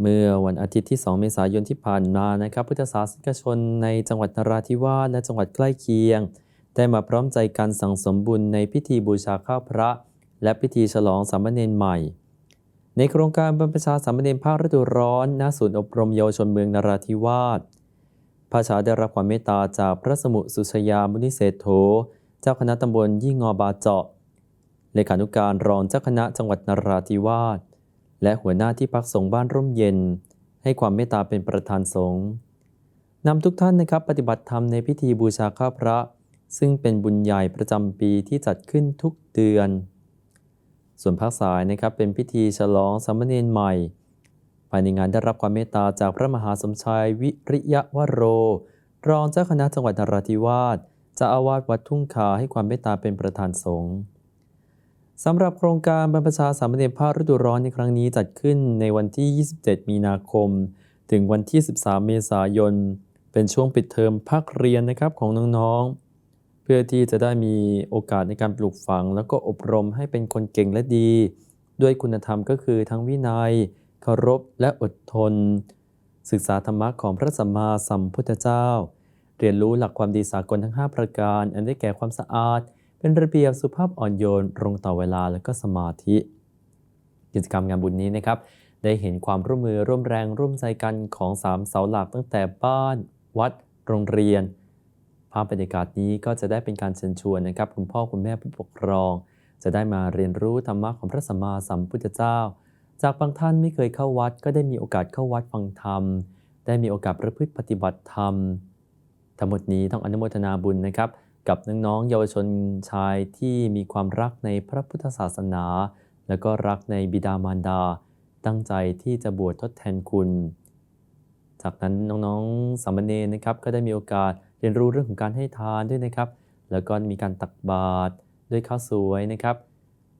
เมื่อวันอาทิตย์ที่ 2 เมษายนที่ผ่านมานะครับ พุทธศาสนิกชนในจังหวัดนราธิวาสและจังหวัดใกล้เคียง ได้มาพร้อมใจกันสั่งสมบุญในพิธีบูชาข้าวพระ และพิธีฉลองสามเณรใหม่ ในโครงการบรรพชาสามเณรภาคฤดูร้อนณศูนย์อบรมเยาวชนเมืองนราธิวาสพระชาได้รับความเมตตาจากพระสมุสุชยามุนิเศรษโธ เจ้าคณะตำบลยี่งอบาเจาะเลขานุการรองเจ้าคณะจังหวัดนราธิวาส และหัวหน้าที่พักสงฆ์บ้านร่มเย็น ให้ความเมตตาเป็นประธานสงฆ์นำทุกท่านนะครับปฏิบัติธรรมในพิธีบูชาข้าพระ ซึ่งเป็นบุญใหญ่ประจำปีที่จัดขึ้นทุกเดือน ส่วนภาคสายนะครับเป็นพิธีฉลองสามเณรใหม่ ภายในงานได้รับความเมตตาจากพระมหาสมชายวิริยะวโร รองเจ้าคณะจังหวัดนราธิวาสเจ้าอาวาสวัดทุ่งคาให้ความเมตตาเป็นประธานสงฆ์ สำหรับโครงการบรรพชาสามเณรภาคฤดูร้อนในครั้งนี้จัดขึ้นในวันที่ 27 มีนาคม ถึงวันที่ 13 เมษายน เป็นช่วงปิดเทอมภาคเรียนนะครับของน้องๆ เพื่อที่จะได้มีโอกาสในการปลูกฝัง แล้วก็อบรมให้เป็นคนเก่งและดี ด้วยคุณธรรมก็คือทั้งวินัย เคารพและอดทน ศึกษาธรรมะของพระสัมมาสัมพุทธเจ้า เรียนรู้หลักความดีสากลทั้ง 5 ประการ อันได้แก่ความสะอาด เป็นระเบียบสุภาพอ่อนโยนตรงต่อเวลาและก็สมาธิ กิจกรรมงานบุญนี้นะครับ ได้เห็นความร่วมมือร่วมแรงร่วมใจกันของสามเสาหลักตั้งแต่บ้าน วัด โรงเรียน ภาพบรรยากาศนี้ก็จะได้เป็นการเชิญชวนนะครับ คุณพ่อคุณแม่ผู้ปกครอง จะได้มาเรียนรู้ธรรมะของพระสัมมาสัมพุทธเจ้า จากบางท่านไม่เคยเข้าวัด ก็ได้มีโอกาสเข้าวัดฟังธรรม ได้มีโอกาสประพฤติปฏิบัติธรรม ทั้งหมดนี้ต้องอนุโมทนาบุญนะครับ กับน้องๆเยาวชนชายที่มีความรักในพระพุทธศาสนา และก็รักในบิดามารดา ตั้งใจที่จะบวชทดแทนคุณ จากนั้นน้องๆสามเณรนะครับก็ได้มีโอกาสเรียนรู้เรื่องของการให้ทานด้วยนะครับ แล้วก็มีการตักบาตรด้วยข้าวสวยนะครับ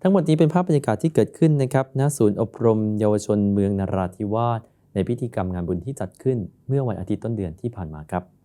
ทั้งหมดนี้เป็นภาพบรรยากาศที่เกิดขึ้นนะครับณศูนย์อบรมเยาวชนเมืองนราธิวาสในพิธีกรรมงานบุญที่จัดขึ้นเมื่อวันอาทิตย์ต้นเดือนที่ผ่านมาครับ